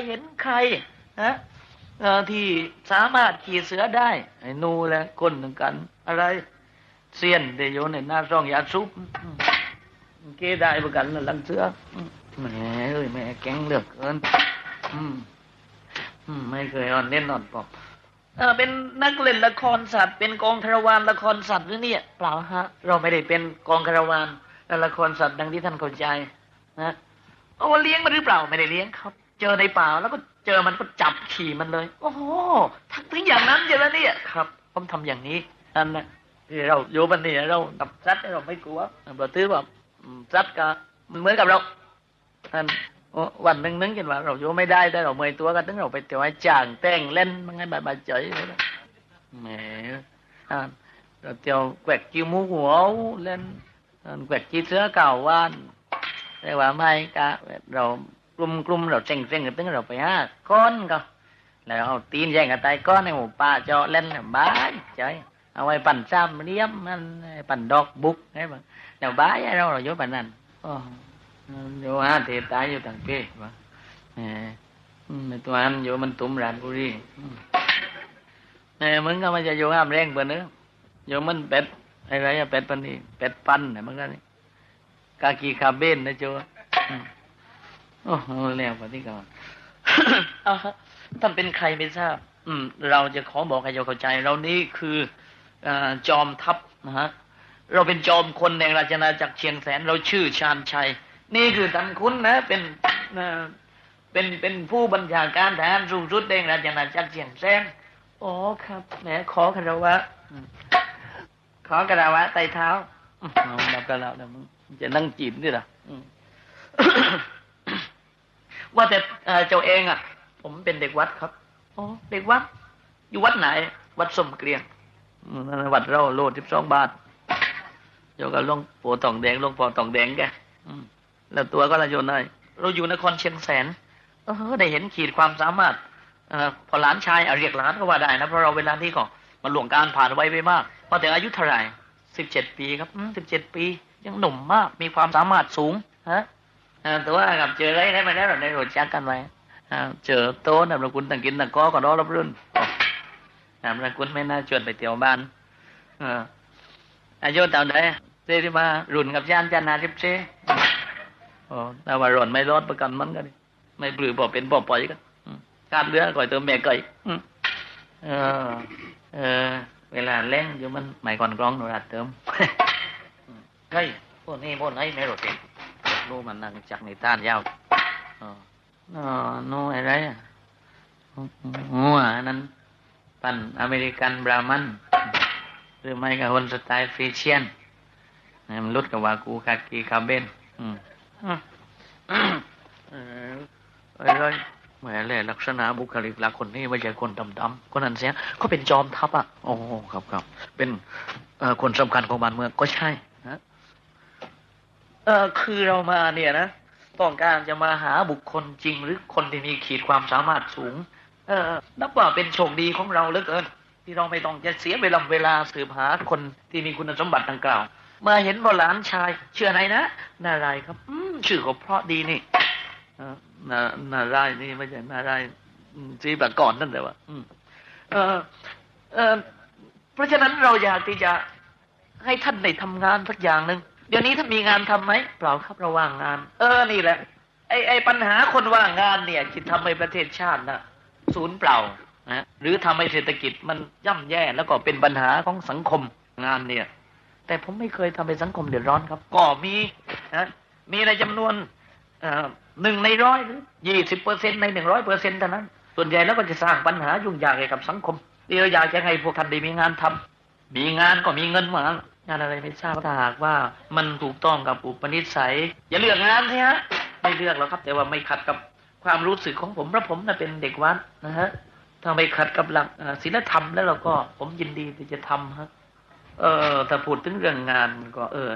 ยเห็นใครนะเอ่อที่สามารถขี่เสือได้ไอ้นูแหละคนหนึ่งกัน อะไรเสียนเดโยในหน้าร่องยาซุปอืมเกได้เหมือนกันนะลังเสืออืมแหมเอ้ยแม่แก๊งเหลือกเกินอืมอืมไม่เคยอ่อนเล่นอ่อนปอบเออเป็นนักเล่นละครสัตว์ เป็นกองคารวานละครสัตว์หรือเนี่ย เปล่าฮะ เราไม่ได้เป็นกองคารวานและละครสัตว์ดังที่ท่านเข้าใจนะเอาว่าเลี้ยงมันหรือเปล่าไม่ได้เลี้ยงครับ เจอในป่าแล้วก็เจอมันก็จับขี่มันเลย โอ้โหทักถึงอย่างนั้นใช่ไหมเนี่ยครับ ผมทำอย่างนี้นั่นนะที่เราอยู่บันนี้เรากับสัตว์เราไม่กลัวเราถือว่าอืมสัตว์ก็มันเหมือนกับเราอันวันนึงนึงกันว่าเราอยู่ไม่ได้แต่เราเมยตัวกันถึงเราไปเที่ยวให้จ่างแต่งเล่นมันไงบายบาเฉยเลยนะแหมอ่าเราเที่ยวแกวกจิ้วมูหัวเล่นแกวกจิ้วเสื้อเก่าว่านแต่ว่าไม่กะเรา กลุ่มกลุ่มเราเซ็งเซ็งกันถึงเราไปห้าคนก็แล้วเอาตีนแย่งกันตายก้อนในหมู่ป่าเจาะเล่นบายเฉยเอาไว้ปั่นซ้ำเลี้ยมมันปั่นดอกบุกไงบ้างเดี๋ยวบ้ายเราเราอยู่ปั่นนั่นโอ้อยู่ฮะเทตายอยู่ต่างเพศวะเอออืมในตัวนั้นอยู่มันตุ้มรานบุรีอืมเออมึงก็มันจะอยู่ห้ามแรงเปิ่นเนอะอยู่มันเป็ดอะไรอะเป็ดปันนี่เป็ดปันเนี่ยมันก็นี่กากีคาเบนนะโจ อืมโอ้โหแล้วกว่าที่ก่อนเอาฮะท่านเป็นใครไม่ทราบ อืม เราจะขอบอกให้โยมเข้าใจ เรานี่คืออาจอมทัพนะฮะ เราเป็นจอมคนแห่งราชนาจักรเชียงแสน เราชื่อชาญชัย นี่คือท่านคุณนะ เป็นอ่าเป็นเป็นผู้บัญชาการทหารสูงสุดแห่งราชนาจักรเชียงแสนอ๋อครับแหมขอคารวะอืมขอคารวะไต่เท้าอืมเอาดับกันแล้วเดี๋ยวมึงจะนั่งจีบนี่เหรออืม ว่าแต่เจ้าเองอะ ผมเป็นเด็กวัดครับอ๋อเด็กวัด อยู่วัดไหน วัดสมเกลียงวัดเราโลดสิบสองบาทโยกับหลวงปู่ตองแดงหลวงพ่อตองแดงแกแล้วตัวก็ละโยนเลยเราอยู่นครเชียงแสน เออได้เห็นขีดความสามารถเออพอหลานชายเอาเรียกหลานก็ว่าได้นะเพราะเราเวลานี้ก็มันหลวงการผ่านไวไปมากพอถึงอายุเท่าไหร่สิบเจ็ดปีครับสิบเจ็ดปี ยังหนุ่มมากมีความสามารถสูงฮะ แต่ว่ากับเจออะไรได้มาแล้วเราได้รู้จักกันไว้เจอโต๊ะนามสกุลต่างกินต่างก้อก็รอรับรุ่นนามสกุลไม่น่าชวนไปเที่ยวบ้านอายุเท่าไหร่เซที่มารุ่นกับย่านจานาทิพเชโอ้แต่ว่าร่นไม่รอดประกันมันก็ดิไม่ปลือบ่เป็นบ่ปล่อยกันอืมคาดเรือก่อยเติมแม่ก่อยเออ เออ เวลาเล่นอยู่มันไม่ก่อนกรองหนูรัดเติมเฮ้ยพวกนี้พวกไหนไม่รู้สิรู้ มันนั่งจากในต้านยาวอ๋ออ๋อโน่อะไรอะหัวนั้นปั่นอเมริกันบรามันหรือไม่ก็คนสไตล์ฟรีเชียนนี่มันลุดกับวากูคากีคาเบนอืมอืมอืมเอออะไรแหมเลยลักษณะบุคลิกลักษณ์คนนี้ไม่ใช่คนดำๆคนนั้นเสียเขาเป็นจอมทัพอะ โอ้ครับครับเป็นคนสำคัญของบ้านเมืองก็ใช่นะ เออคือเรามาเนี่ยนะต้องการจะมาหาบุคคลจริงหรือคนที่มีขีดความสามารถสูง เออนับว่าเป็นโชคดีของเราเหลือเกิน ที่เราไม่ต้องจะเสียเวลาเวลาสืบหาคนที่มีคุณสมบัติดังกล่าว มาเห็นว่าหลานชายเชื่ออะไรนะนารายครับ อืมชื่อเขาเพราะดีนี่เออนานารายนี่ไม่ใช่นารายณ์อืมจีแบบก่อนนั่นแต่ว่าเออเออเพราะฉะนั้นเราอยากที่จะให้ท่านได้ทำงานสักอย่างหนึ่ง เดี๋ยวนี้ท่ามีงานทำไหมเปล่าครับเราว่างงาน เออนี่แหละ ไอไอปัญหาคนว่างงานเนี่ยคิดทำให้ประเทศชาตินะศูนย์เปล่านะหรือทำให้เศรษฐกิจมันย่ำแย่แล้วก็เป็นปัญหาของสังคมงานเนี่ย แต่ผมไม่เคยทำให้สังคมเดือดร้อนครับ ก็มีนะมีในจำนวนหนึ่งในร้อยหรือยี่สิบเปอร์เซ็นในหนึ่งร้อยเปอร์เซ็นเท่านั้น ส่วนใหญ่แล้วก็จะสร้างปัญหายุ่งยากให้กับสังคมเราอยากจะให้พวกท่านได้มีงานทำมีงานก็มีเงินมือนกัน งานอะไรไม่ทราบถ้าหากว่ามันถูกต้องกับอุปนิสัย อย่าเลือกงานสิฮะไม่เลือกหรอกครับ แต่ว่าไม่ขัดกับความรู้สึกของผมเพราะผมน่ะเป็นเด็กวัดนะฮะถ้าไม่ขัดกับหลักศีลธรรมแล้วเราก็ผมยินดีที่จะทำฮะเออถ้าพูดถึงเรื่องงานมันก็เออ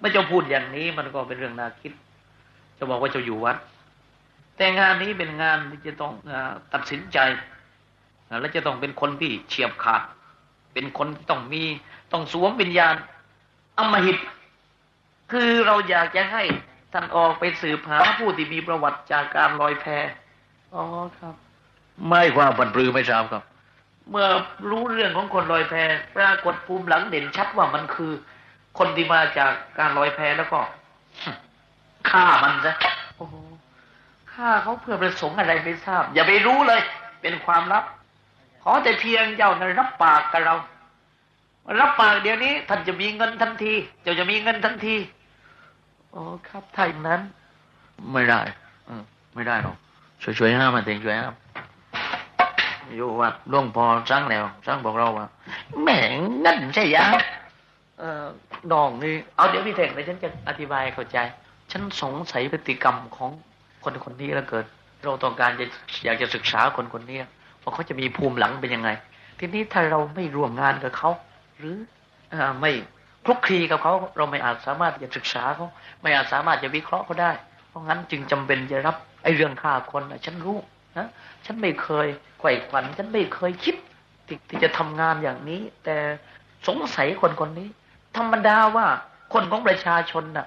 ไม่จะพูดอย่างนี้มันก็เป็นเรื่องน่าคิด จะบอกว่าจะอยู่วัด แต่งานนี้เป็นงานที่จะต้องอตัดสินใจ และจะต้องเป็นคนที่เฉียบขาด เป็นคนที่ต้องมีต้องสวมวิญญาณ อำมหิต คือเราอยากจะให้ท่านออกไปสืบหาผู้ที่มีประวัติจากการลอยแพอ๋อครับ ไม่ความบันปรือไม่ทราบครับ เมื่อรู้เรื่องของคนลอยแพปรากฏภูมิหลังเด่นชัดว่ามันคือ คนที่มาจากการลอยแพแล้วก็ฆ่ามันซะโอ้โหฆ่าเขาเพื่อประสงค์อะไรไม่ทราบ อย่าไปรู้เลย เป็นความลับ ขอแต่เพียงเจ้านั้นรับปากกับเรา รับปากเดี๋ยวนี้ ท่านจะมีเงินทันที เจ้าจะมีเงินทันทีอ๋อครับถ้าอย่างนั้น ไม่ได้อไม่ได้หรอกช่วยช่วยห้ามมันเองช่วยห้ามอยู่วัดหลวงพ่อสั่งแล้วสั่งบอกเราว่าแหม่งนั่นใช่ยะเออน้องนี่เอาเดี๋ยวพี่เท่งเดี๋ยวฉันจะอธิบายเข้าใจ ฉันสงสัยพฤติกรรมของคนคนนี้แล้วเกิด เราต้องการจะอยากจะศึกษาคนคนนี้ว่าเขาจะมีภูมิหลังเป็นยังไง ทีนี้ถ้าเราไม่ร่วมงานกับเขา หรืออไม่คลุกคลีกับเขาเราไม่อาจสามารถจะศึกษาเขาไม่อาจสามารถจะวิเคราะห์เขาได้ เพราะงั้นจึงจำเป็นจะรับไอ้เรื่องฆ่าคนฉันรู้นะฉันไม่เคยไขว่ขวัญฉันไม่เคยคิดที่ทจะทำงานอย่างนี้ แต่สงสัยคนคนนี้ ธรรมดาว่าคนของประชาชนน่ะ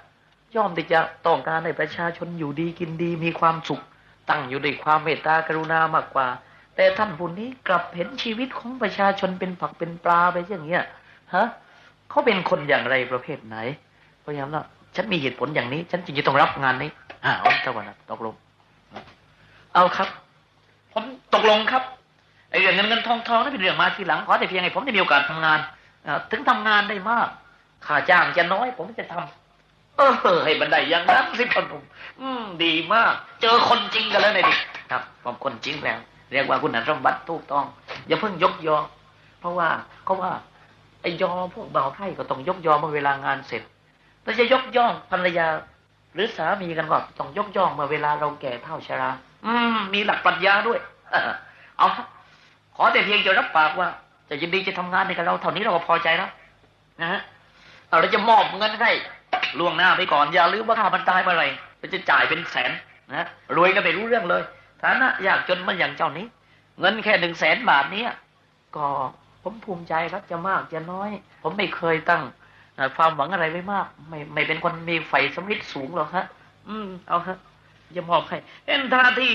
ย่อมที่จะต้องการให้ประชาชนอยู่ดีกินดีมีความสุข ตั้งอยู่ด้วยความเมตตากรุณามากกว่า แต่ท่านผู้นี้กลับเห็นชีวิตของประชาชนเป็นผักเป็นปลาไปอย่างเงี้ย ฮะเขาเป็นคนอย่างไรประเภทไหนเพราะฉะนั้นแล้วฉันมีเหตุผลอย่างนี้ ฉันจึงจะต้องรับงานนี้อ้าเจ้าวันนะตกลง เอาครับ ผมตกลงครับไอ้เรื่องเงินเงินทองทองนั่นเป็นเรื่องมาทีหลังขอแต่เพียงให้ผมได้มีโอกาสทำงานอถึงทำงานได้มากค่าจ้างจะน้อยผมจะทำเออให้บันไดอย่างนั้นสิพ่อหนุ่มอืมดีมาก เจอคนจริงกันแล้วในดิครับผมคนจริงแล้วเรียกว่าคุณสมบัติถูกต้อง อย่าเพิ่งยกยอเพราะว่าเขาว่า ไอ้ยอมพวกเบาไพร่ก็ต้องยกยอเมื่อเวลางานเสร็จเราจะยกย่องภรรยา หรือสามีกันก็ต้องยกย่องเมื่อเวลาเราแก่เฒ่าชรา อืม มีหลักปรัชญาด้วยเอาขอแต่เพียงจะรับปากว่า จะยินดีจะทำงานในกับเราเท่านี้เราก็พอใจแล้วนะฮะเราจะมอบเงินให้ล่วงหน้าไปก่อนอย่าลืมว่าค่ามันตายเมื่อไหร่เราจะจ่ายเป็นแสนนะรวยก็ไม่รู้เรื่องเลยฐานะยากจนมันอย่างเจ้านี้ เงินแค่หนึ่งแสนบาทเนี้ยก็ ผมภูมิใจครับจะมากจะน้อย ผมไม่เคยตั้งความหวังอะไรไว้มาก ไม่ไม่เป็นคนมีไฟสำริดสูงหรอกฮะ อืม เอาฮะจะมอบให้เอ็นทาที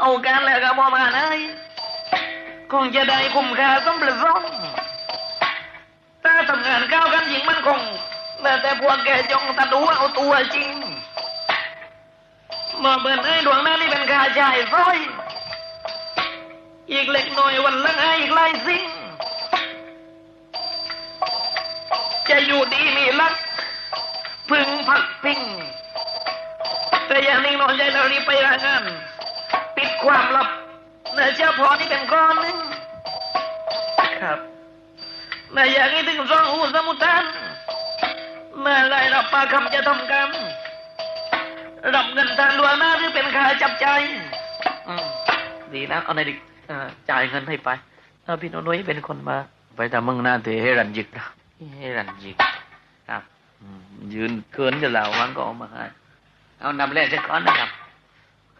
เอาการแล้วก็มอบมาเลยคงจะได้คุ้มค่าสมประสงค์ถ้าทำงานก้าวกันยิงมันคงแล้วแต่พวกแกจงตัดหัวเอาตัวจริงมื่อเบินให้ดวงหน้านี่เป็นค่าจ่ายซอย อีกเล็กน้อยวันละไงอีกหลายสิ่ง จะอยู่ดีมีรักพึงพักพิงแต่อย่างนิ่งนอนใจเรารีไปรายงานปิดความลับเนื้อเจ้าพอนี่เป็นก้อนหนึงครับแม่อยากให้ถึงสองหูสมุทานแม่ไรรับปากคำจะทำกรรมรับเงินทางดวงหน้าหรือเป็นค่าจับใจดีนะเอาในดิจ่ายเงินให้ไปเออพี่โนนุ้ยเป็นคนมา ไปทำมึงหน้าเตะให้รันยิกนะ ให้รันยิกครับยืนเกินจะเหล่าวันก็เอามาให้เอานำแรกจะก้อนนะครับ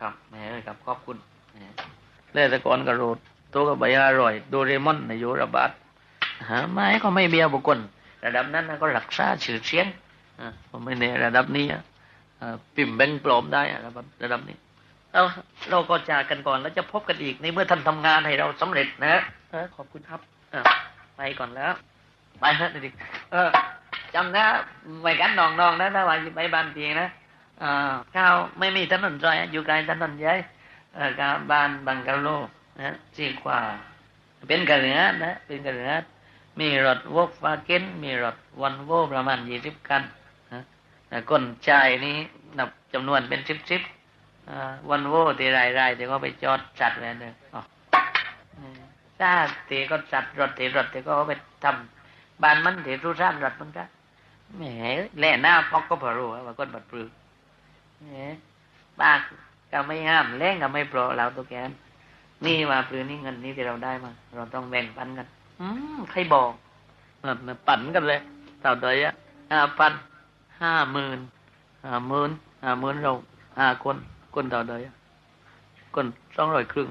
ครับแหม่เอ้ยครับขอบคุณแหมเล่ตะก้อนกระโดดตัวก็ใบอร่อยโดเรมอนในโยระบาดหาไม้ก็ไม่เบียบุคคลระดับนั้นนะก็รักษาชื่อเสียงอะผมไม่ในระดับนี้ปิ่มแบงปลอมได้ระดับระดับนี้เอาเราก็จากกันก่อนแล้วจะพบกันอีกในเมื่อท่านทำงานให้เราสำเร็จนะเออขอบคุณครับอไปก่อนแล้ว ไปฮะเด็กเออจำนะไม่กันน้องนะถ้าว่าไปบ้านพีนะเอ่าข้าวไม่มีถนนซอยอยู่ไกลถนนใหญ่เออการบ้านบังกะโลนะจีกว่า เป็นกระเหือนะเป็นกระเหือมีรถวอกฟาเกนมีรถวันโวประมาณยี่สิบคันนะแต่คนใจายนี้นับจำนวนเป็นสิบสิบอ่าวันโวที่ไรไรๆที่เขาไปจอดจัดไว้เนี่ยอ๋อถ้าที่ก็จัดรถที่รถที่ก็ไปทำ บ้านมันที่รู้ร้านรถมันก็แหมแล่หน้าพอกก็พอรู้ว่าคนบัดปลือแหมบ้าก็ไม่ห้ามแรงก็ไม่โปรเราตัวแกนนี่ว่าปลือนี่เงินนี่ที่เราได้มา เราต้องแบ่งปันกัน อืมใครบอกนั่นน่ะปั่นกันเลยเท่าใดอะห้าพันห้าหมื่นห้าหมื่นห้าหมื่นเราห้าคนคนเท่าใดอะคนสองร้อยครึ่ง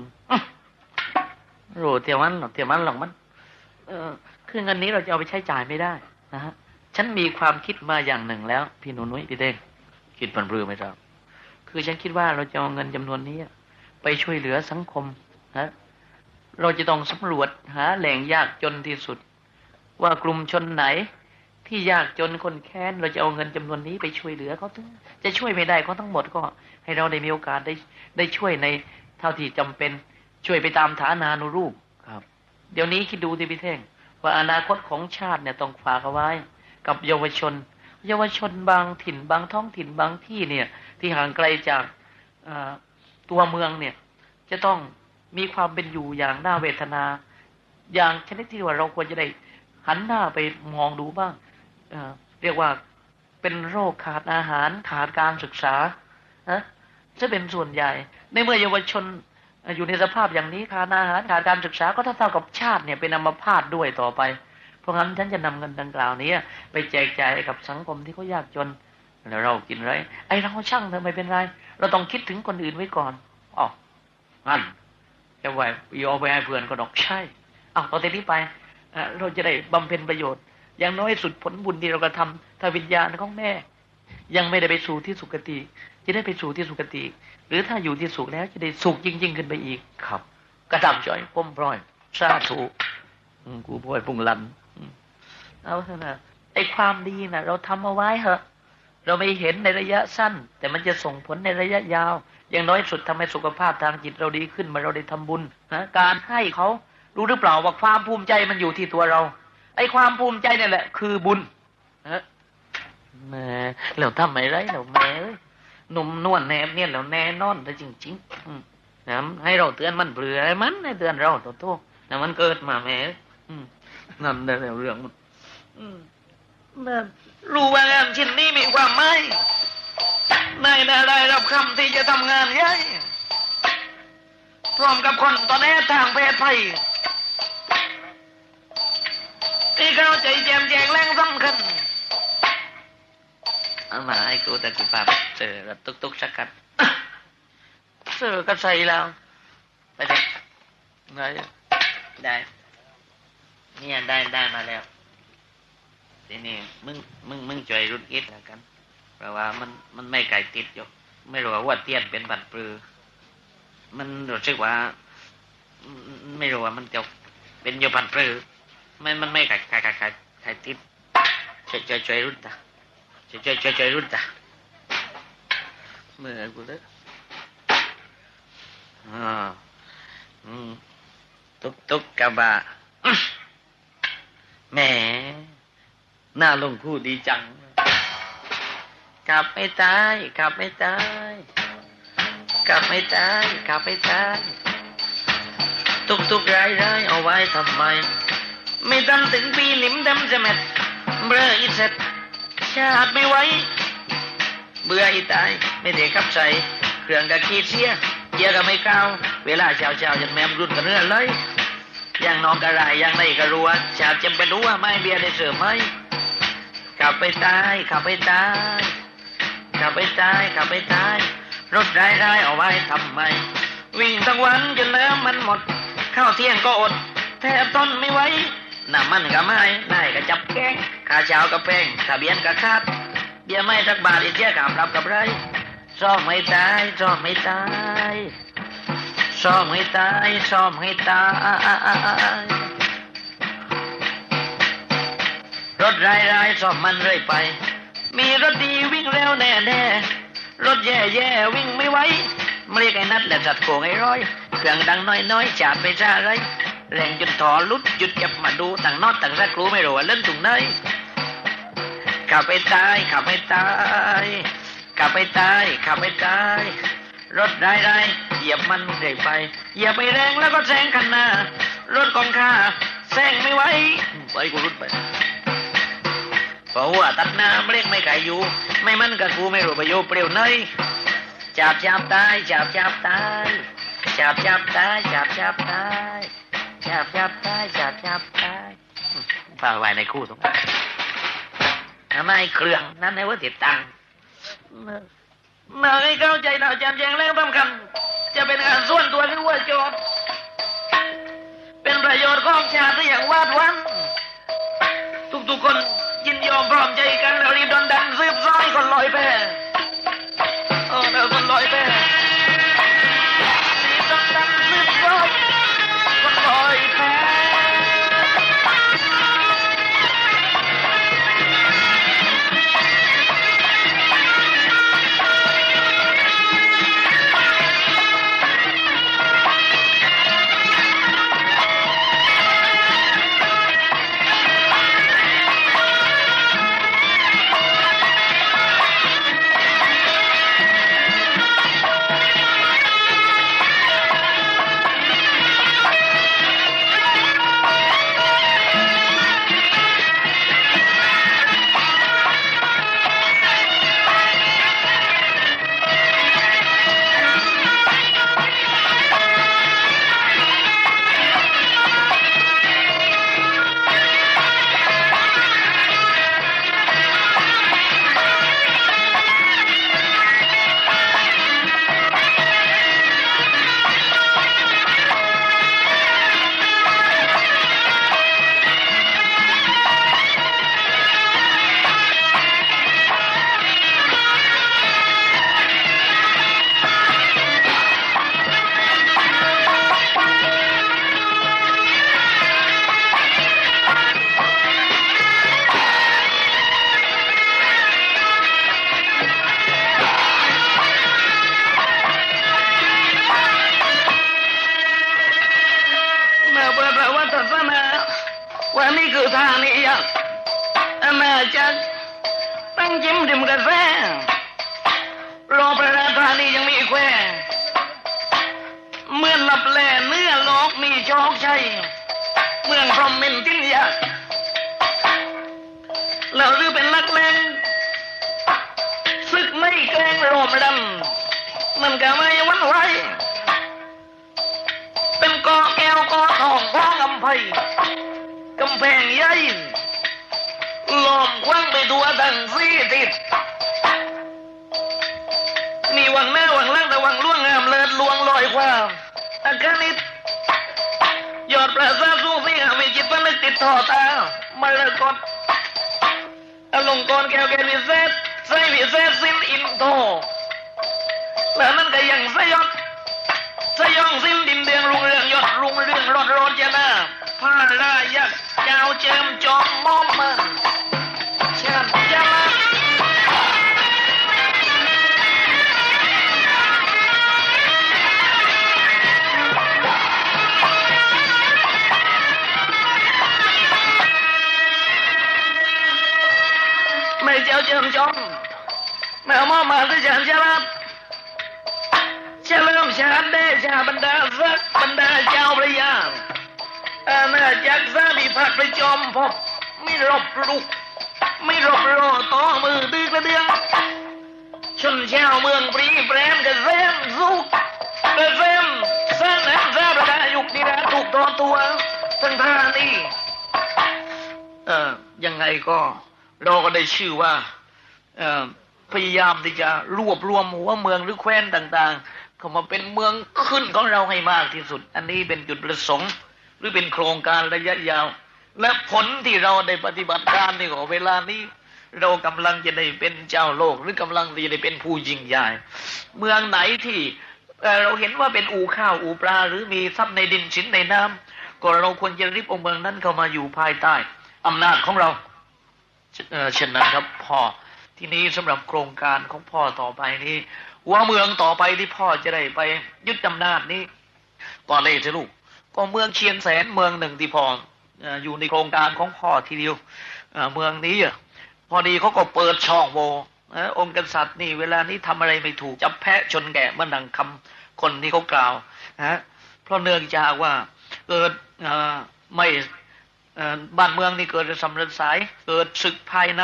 โรเทียมันหรอกเทียมันหรอกมัน เออ คือเงินนี้เราจะเอาไปใช้จ่ายไม่ได้นะฮะฉันมีความคิดมาอย่างหนึ่งแล้ว พี่หนูนุ้ยพี่เด้งคิดพันปลือไหมครับ คือฉันคิดว่าเราจะเอาเงินจำนวนนี้ ไปช่วยเหลือสังคมนะเราจะต้องสำรวจหาแหล่งยากจนที่สุด ว่ากลุ่มชนไหนที่ยากจนคนแค้นเราจะเอาเงินจำนวนนี้ไปช่วยเหลือเขาทั้งจะช่วยไม่ได้เขาทั้งหมดก็ ให้เราได้มีโอกาสได้ได้ช่วยในเท่าที่จำเป็นช่วยไปตามฐานานุรูปครับ เดี๋ยวนี้คิดดูที่พี่เท่ง ว่าอนาคตของชาติเนี่ยต้องฝากเอาไว้ กับเยาวชน เยาวชนบางถิ่นบางท้องถิ่นบางที่เนี่ย ที่ห่างไกลจากตัวเมืองเนี่ย จะต้องมีความเป็นอยู่อย่างน่าเวทนา อย่างชนิดที่ว่าเราควรจะได้หันหน้าไปมองดูบ้างเเรียกว่าเป็นโรคขาดอาหารขาดการศึกษานะจะเป็นส่วนใหญ่ ในเมื่อเยาวชน อยู่ในสภาพอย่างนี้ขาดอาหารขาดการศึกษาก็เท่ากับชาติเนี่ยเป็นอัมพาตด้วยต่อไป เพราะงั้นฉันจะนำเงินดังกล่าวนี้ไปแจกจ่ายให้กับสังคมที่เขายากจนแล้วเรากินไรไอเราช่างเถอไม่เป็นไร เราต้องคิดถึงคนอื่นไว้ก่อนอ๋องั้นจะไหวโยเอาไปให้เพื่อนก็ดอกใช่เอาต่อจากนี้ไปเราจะได้บำเพ็ญประโยชน์ อย่างน้อยสุดผลบุญที่เรากระทำถ้าวิญญาณของแม่ ยังไม่ได้ไปสู่ที่สุคติ จะได้ไปสู่ที่สุคติ หรือถ้าอยู่ที่สุขแล้วจะได้สุขยิ่ง ๆ ขึ้นไปอีกครับ กระทำจ่อยพ้มพร้อยสาธุอืมกูพ่อยพุงลันอืมเอาเถอะนะไอ้ความดีนะเราทำเอาไว้เหอะ เราไม่เห็นในระยะสั้น แต่มันจะส่งผลในระยะยาว อย่างน้อยสุดทำให้สุขภาพทางจิตเราดีขึ้นเมาเราได้ทำบุญนะการให้เขารู้หรือเปล่าว่าความภูมิใจมันอยู่ที่ตัวเรา ไอ้ความภูมิใจนี่แหละ คือบุญนะแหม่เราทำไมไรเราแหม่เอ้ยห นุ่มนวลแนบเนี่ยเราแน่นอนเลยจริงๆนะให้เราเตือนมันเปลือให้มันให้เตือนเราตัวโตนะมันเกิดมาแหม่นั่นได้แล้วเรื่องมันนั่นรู้ว่างานชิ้นนี้มีความหมายนายได้ได้รับคำที่จะทำงานใหญ่พร้อมกับคนตอนนี้ทางเพศภัยที่เข้าใจแจมแจงแรงสำคัญ เอามาให้กูแต่กูปรับเจอกับตุกตุกสักกัดเสือก็ใส่แล้วไปเด็กได้ได้เนี่ยได้ได้มาแล้วทีนี้มึงมึงมึงช่วยรุดอิดแล้วกัน เพราะว่ามันมันไม่ไก่ติดอยู่ไม่รู้ว่าเตี้ยนเป็นบันปลือ มันรู้สึกว่า ไม่รู้ว่ามันจะเป็นอยู่บันปลือมันมันไม่ไก่ไก่ไก่ไก่ติดช่วยช่วยช่วยรุ่นตา ช่วยช่วยช่วยช่วยรุ่นตาเมื่อกูเลยอ่าอืมตุกตุกกะบะแหมหน้าลงคู่ดีจังกลับไม่ตายกลับไม่ตายกลับไม่ตายกลับไม่ตายตุกตุกร้ายร้ายเอาไว้ทำไม ไม่ทำถึงปีหลิมดำจะแมดเบื่ออีเสร็จ ชาติไม่ไหวเบื่ออีตายไม่ได้ขับใส่เครื่องกะขีดเสียเกียร์ก็ไม่เข้าเวลาเช้าเช้าจะแมมรุ่นกันเรื่อเลยอย่างนอกกระไรอย่างไรก็รัวชาติจำเป็นรู้ว่าไม่เบียร์ได้เสือไหมขับไปตายขับไปตายขับไปตายขับไปตายรถได้ได้เอาไว้ทำไม วิ่งทั้งวันจนเนื้อมันหมด ข้าวเที่ยงก็อด แทบต้นไม่ไหวหน้ำมันก็ไม่นายก็จับแกง ข้าเช้าก็แป้งทะเบียนก็คาดเบี้ยไม่สักบาทอีเสียขามรับกับไรซ่อมไม่ตายซ่อมไม่ตายซ่อมไม่ตายซ่อมให้ตายรถรายรายซ่อมมันเรื่อยไป มีรถดีวิ่งเร็วแน่แน่รถแย่แย่วิ่งไม่ไหวมาเรียกไอ้นัดและจัดโกงไอ้ร้อยเครื่องดังน้อยน้อยจาดไปซะไร แรงจนถอลุดหยุดเก็บมาดูต่างนอดต่างสักรู้ไม่รู้ว่าเล่นถุงไหนขับไปตายขับไปตายขับไปตายขับไปตายรถได้ได้เหยียบมันเรื่อยไปเหยียบไปแรงแล้วก็แซงคันหน้ารถของข้าแซงไม่ไหวไปกูรุดไปเพราะว่าตัดหน้าเบรกไม่ไกลอยู่ ไม่มันกับกูไม่รู้ประโยชน์เปรี้ยวเนยจับจับตายจับจับตายจับจับตายจับจับตาย จับจับตายจับจับตายฝ่ากไว้ในคู่สงครามทำไมเครื่องนั้นในว่าติดตังเมื่อให้เข้าใจเราแจมแจงแล้วสำคัญจะเป็นการส่วนตัวหรือว่าโจทย์เป็นประโยชน์ของชาติอย่างวาดวันทุกๆคนยินยอมพร้อมใจกันเรารีบดันดันสืบซ้อยคนลอยแพโอ้เราคนลอยแพ กมีโชคชัยเมืองพรหมมินทินยาแล้วหรือเป็นนักเลงศึกไม่เกรงโรมดำมันก็ไม่วันไหวเป็นกอแก้วกอทองพ้องกำไพกำแพงใหญ่ล้อมคว้างไปทั่วทั้งสี่ทิศมีวังหน้าวังล่างแต่วังล่วงงามเลิศลวงลอยความอาคารนิตย อดประสาสูงสิหามีจิตพนึกติดท่อตามรกตอลงกรแก้วแก้วิเศษใส่วิเศษสิ้นอินโทแล้วนั่นก็ยังสยดสยองสิ้นดินเดืองรุงเรืองยอดรุงเรืองรอดรอดจะนาผ้าลายักษ์เจ้าเจิมจอมมอมมัน ไม่เจ้าเจิมจอมแม่มอมมาที่ฉันจะรับเฉลิมชาเดชาบรรดาศักบรรดาเจ้าพระยาอาณาจักรสามีพัดไปจอมพบไม่รบลุก ไม่รบรอต่อมือดื้อกระเดือชนชาวเมืองปรีแปรมกระเซมสุกกระเซมสร้างน้ำซาประดายุคนิราถูกตอตัวทั้งท่านี่เออยังไงก็ เราก็ได้ชื่อว่าพยายามที่จะรวบรวมหัวเมืองหรือแคว้นต่างๆเข้ามาเป็นเมืองขึ้นของเราให้มากที่สุด อันนี้เป็นจุดประสงค์ หรือเป็นโครงการระยะยาว และผลที่เราได้ปฏิบัติการในเวลานี้เรากำลังจะได้เป็นเจ้าโลก หรือกำลังจะได้เป็นผู้ยิ่งใหญ่เมืองไหนที่เเราเห็นว่าเป็นอู่ข้าวอู่ปลา หรือมีทรัพย์ในดินชิ้นในน้ำก็เราควรจะรีบเอาเมืองนั้นเข้ามาอยู่ภายใต้อำนาจของเรา เช่นนั้นครับพ่อทีนี้สำหรับโครงการของพ่อต่อไปนี้หัวเมืองต่อไปที่พ่อจะได้ไปยึดอำนาจนี้ก็เลยจะลูกก็เมืองเชียงแสนเมืองหนึ่งที่พ่ออยู่ในโครงการของพ่อทีเดียวเมืองนี้พอดีเขาก็เปิดช่องโว่องค์กษัตริย์นี่เวลานี้ทำอะไรไม่ถูกจับแพะชนแกะมันดังคำคนที่เขากล่าวนะเพราะเนื่องจากว่าเกิดไม่ บ้านเมืองนี่เกิดสำเร็จสาย เกิดศึกภายใน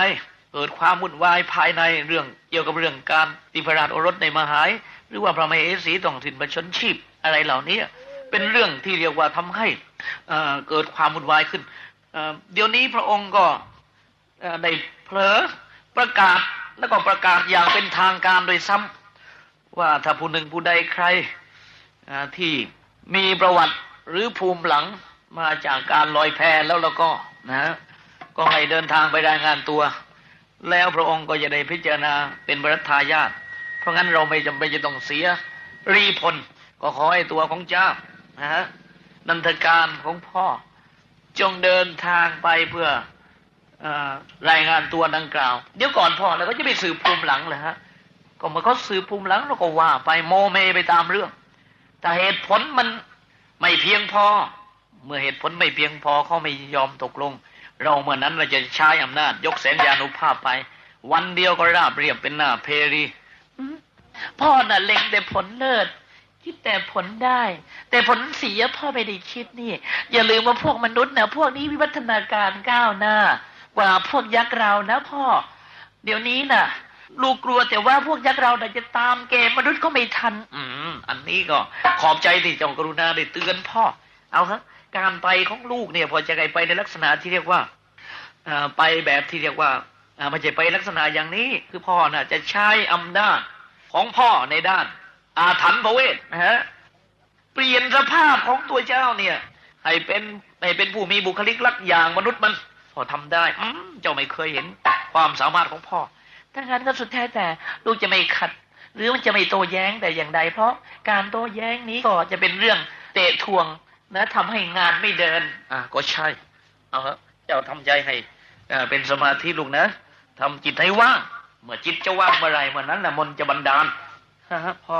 เกิดความวุ่นวายภายในเรื่องเกี่ยวกับเรื่องการติพระราชโอรสในมหาย หรือว่าพระมเหสีต้องถิ่นประชนชีพอะไรเหล่านี้เป็นเรื่องที่เรียกว่าทำให้เกิดความวุ่นวายขึ้นเดี๋ยวนี้พระองค์ก็ได้เผลอประกาศแล้วก็ประกาศอย่างเป็นทางการโดยซ้ำว่าถ้าผู้หนึ่งผู้ใดใครที่มีประวัติหรือภูมิหลัง มาจากการลอยแพแล้วแล้วก็นะก็ให้เดินทางไปรายงานตัว แล้วพระองค์ก็จะได้พิจารณาเป็นบรัทายาทเพราะงั้นเราไม่จำเป็นจะต้องเสียรีพลก็ขอให้ตัวของเจ้านะฮะนันทการของพ่อจงเดินทางไปเพื่ออรายงานตัวดังกล่าว เดี๋ยวก่อนพ่อแล้วก็จะไปสืบภูมิหลังเลยฮะก็มื่อเขาสืบภูมิหลังเราก็ว่าไปโมเมไปตามเรื่อง แต่เหตุผลมันไม่เพียงพอ เมื่อเหตุผลไม่เพียงพอเขาไม่ยอมตกลง เราเมื่อนั้นเราจะใช้อำนาจ ยกแสนยานุภาพไป วันเดียวก็ราบเรียบเป็นหน้าเพรีพ่อน่ะเล็งแต่ผลเลิศคิดแต่ผลได้ แต่ผลเสียพ่อไม่ได้คิดนี่ อย่าลืมว่าพวกมนุษย์นะพวกนี้วิวัฒนาการก้าวหน้า กว่าพวกยักษ์เรานะพ่อ เดี๋ยวนี้น่ะ ลูกกลัวแต่ว่าพวกยักษ์เราน่ะจะตามเกมมนุษย์ก็ไม่ทัน อืมอันนี้ก็ขอบใจที่เจ้ากรุณาได้เตือนพ่อ เอาฮะ การไปของลูกเนี่ยพอจะไงไปในลักษณะที่เรียกว่าไปแบบที่เรียกว่าไม่ใช่ไปลักษณะอย่างนี้ คือพ่อน่ะจะใช้อำนาจของพ่อในด้าน อาถรรพ์พระเวทนะฮะเปลี่ยนสภาพของตัวเจ้าเนี่ย ให้เป็นให้เป็นผู้มีบุคลิกลักษณ์อย่างมนุษย์มันพอทำได้อืมเจ้าไม่เคยเห็นความสามารถของพ่อถ้างั้นก็สุดแท้แต่ลูกจะไม่ขัด หรือมันจะไม่โต้แย้งแต่อย่างใด เพราะการโต้แย้งนี้ก็จะเป็นเรื่องเตะทวง นะทำให้งานไม่เดิน อะก็ใช่ เอาฮะเจ้าทำใจให้อ่าเป็นสมาธิลูกนะทำจิตให้ว่าง เมื่อจิตจะว่างเมื่อไหรเมื่อนั้นนะมนต์จะบันดาลฮะฮะพ่อ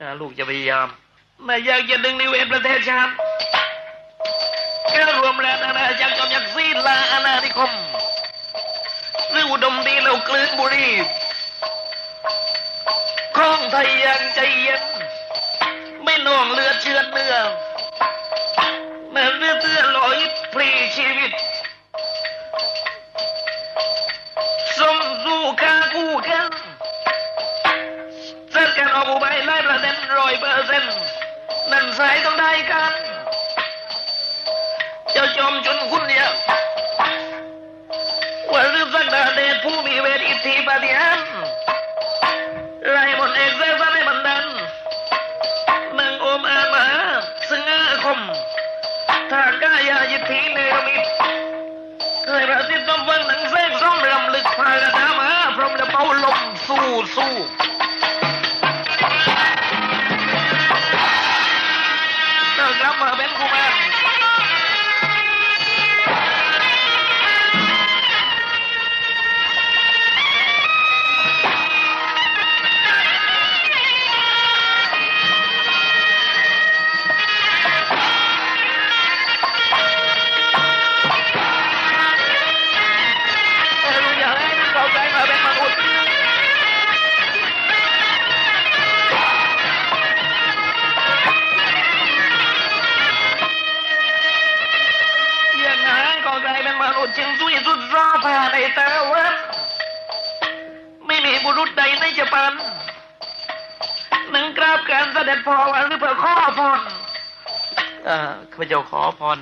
อ่าลูกจะพยายามไม่อยากจะดึงในเวทประเทศชาติแค่รวมแล้วนะนะจักรจอมยักษ์ซี่ลาอาณานิคมหรืออุดมดีเรากลืนบุรีของไทยยังใจเย็นไม่นองเลือดเชือดเนื้อ อยเปอร์เซ็นต์นั่นสายต้องได้กัน เจ้าจอมจนคุณเดียวว่าลืมสักดาเดชผู้มีเวทอิทธิปฏิหารไล่หมดเอกเซซันให้บันดันนางโอมอามาซึ่งอาคมถ้ากายายิทธิเนรมิตเคยประสิทธิ์ต้องฟังหนังเส้นซ่อมรำลึกพากระทามาพร้อมจะเป่าลมสู้สู้ เลิกรับมาเบนกูมา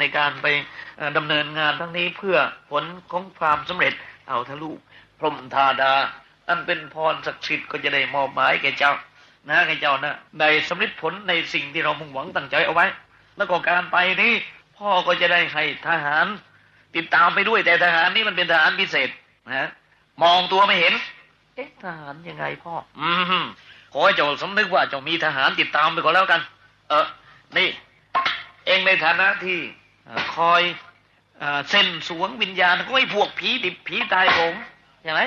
ในการไปเอ่อดำเนินงานทั้งนี้เพื่อผลของความสำเร็จเอาทะลุพรมธาดา อันเป็นพรศักดิ์สิทธิ์ก็จะได้มอบหมายแก่เจ้านะแก่เจ้านะได้สำเร็จผลในสิ่งที่เรามุ่งหวังตั้งใจเอาไว้ แล้วก็การไปนี้พ่อก็จะได้ให้ทหาร ติดตามไปด้วยแต่ทหารนี่มันเป็นทหารพิเศษนะมองตัวไม่เห็น เอ๊ะทหารยังไงพ่อ อืมขอให้เจ้าสำนึกว่าเจ้ามีทหารติดตามไปก่อนแล้วกัน เออนี่ เองในฐานะที่ คอยเส้นสวงวิญญาณก็ให้พวกผีดิบผีตายผมใช่ไหม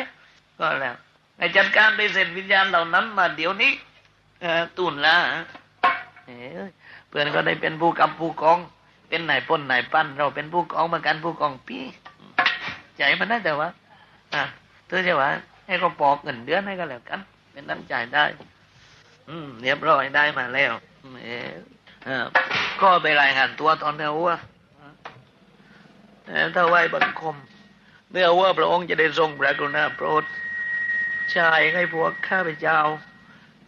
ก็แล้วในจัดการไปเส้นวิญญาณเหล่านั้นมาเดี๋ยวนี้เอ่อตุนละเอ้ยเพื่อนก็ได้เป็นผู้กำผู้กอง เป็นนายปล้นนายปั้น เราเป็นผู้กองเหมือนกันผู้กองปีใจมันน่าจะว่าอะเธอจะว่าให้เขาปอกเงินเดือนให้ก็แล้วกัน เป็นน้ำใจได้ อืมเรียบร้อยได้มาแล้วเออเอก็ไปรายงานตัวตอนเนื้อวัว ถ้าไหวบังคมเนื้อวัวพระองค์จะได้ทรงพระกรุณาโปรดชายให้พวกข้าพเจ้า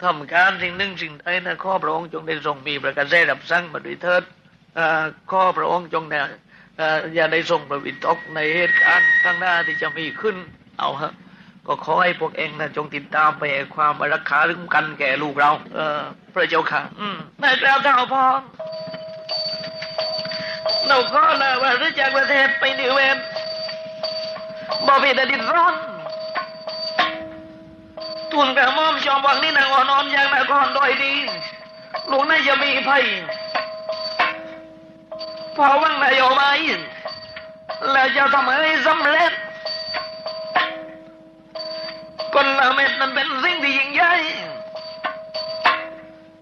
ทำการสิ่งหนึ่งสิ่งใดนะข้อพระองค์จงได้ทรงมีประกาศได้รับสั่งมาด้วยเถิดเอ่อข้อพระองค์จงเนี่ยอย่าได้ทรงประวิตกในเหตุการณ์ข้างหน้าที่จะมีขึ้น เอาฮะก็ขอให้พวกเองนะจงติดตามไปความรักษาเรื่องกันแก่ลูกเรา เออพระเจ้าค่ะ อืมนายกล่าวเท่าพอ เราก็ลาว่ารู้จากประเทศไปนิเวนบอพีดดิร้อนทุนกระหม่อมจอมวังนี่นางอ่อนอ่อนอย่างนครโดยดีลูกนายจะมีภัยพอวังนายโยบายแล้วจะทำให้สำเร็จคนละเม็ดนั้นเป็นสิ่งที่ยิ่งใหญ่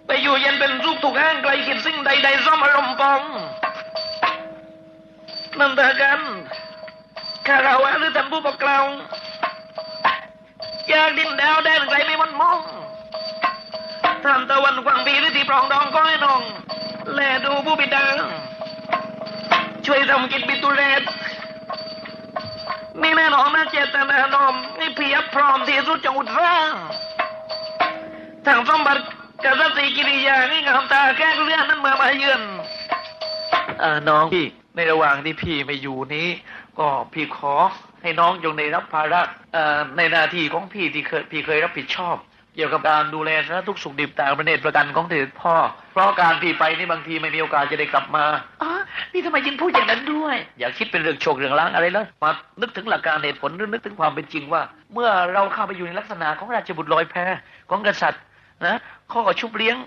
ไปอยู่เย็นเป็นสุขถูกห้างไกลคิดสิ่งใดๆซ่อมอารมณ์ปอง นั่นเถอะกันข้าราวะหรือท่านผู้ปกครองอยากดินดาวแดนไกลไม่มันมองท่านตะวันกวางปีหรือที่ปรองดองก็ให้น้อง แลดูผู้บิดา ช่วยทำกิจบิตุเรศนี่แน่น้อนนะเจตนานอมนี่เพียบพร้อมที่สุดจะอุตสาห์ทางสมบัติกษัตริย์กิริยานี่งามตาแก้เรื่องนั้นเมื่อมาเยือนอ่าน้องพี่ ในระหว่างที่พี่ไม่อยู่นี้ ก็พี่ขอให้น้องจงได้รับภาระเอ่อในหน้าที่ของพี่ที่เคยพี่เคยรับผิดชอบ เกี่ยวกับการดูแลสารทุกข์สุขดิบต่างประเทศประกันของเถิดพ่อ เพราะการพี่ไปนี่บางทีไม่มีโอกาสจะได้กลับมาอ๋อนี่ทำไมยินพูดอย่างนั้นด้วย อย่าคิดเป็นเรื่องโชคเรื่องล้างอะไรเลยมานึกถึงหลักการเหตุผลหรือนึกถึงความเป็นจริงว่า เมื่อเราเข้าไปอยู่ในลักษณะของราชบุตรลอยแพของกษัตริย์นะข้อก็ชุบเลี้ยง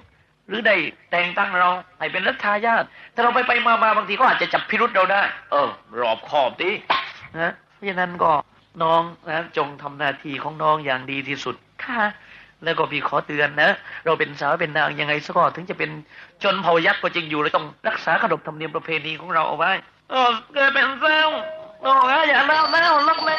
หรือได้แต่งตั้งเราให้เป็นรัฐทายาทถ้าเราไปไปมามาบางทีก็อาจจะจับพิรุษเราได้ เออ รอบขอบดินะเพราะฉะนั้นก็น้องนะจงทำหน้าที่ของน้องอย่างดีที่สุดค่ะแล้วก็พี่ขอเตือนนะ เราเป็นสาวเป็นนางยังไงสักก่อนถึงจะเป็นจนเผ่ายักษ์ก็จริงอยู่เราต้องรักษาขนบธรรมเนียมประเพณีของเราเอาไว้เออเกิดเป็นสาวโอ้ยอย่าเล่าเล่าลกเลย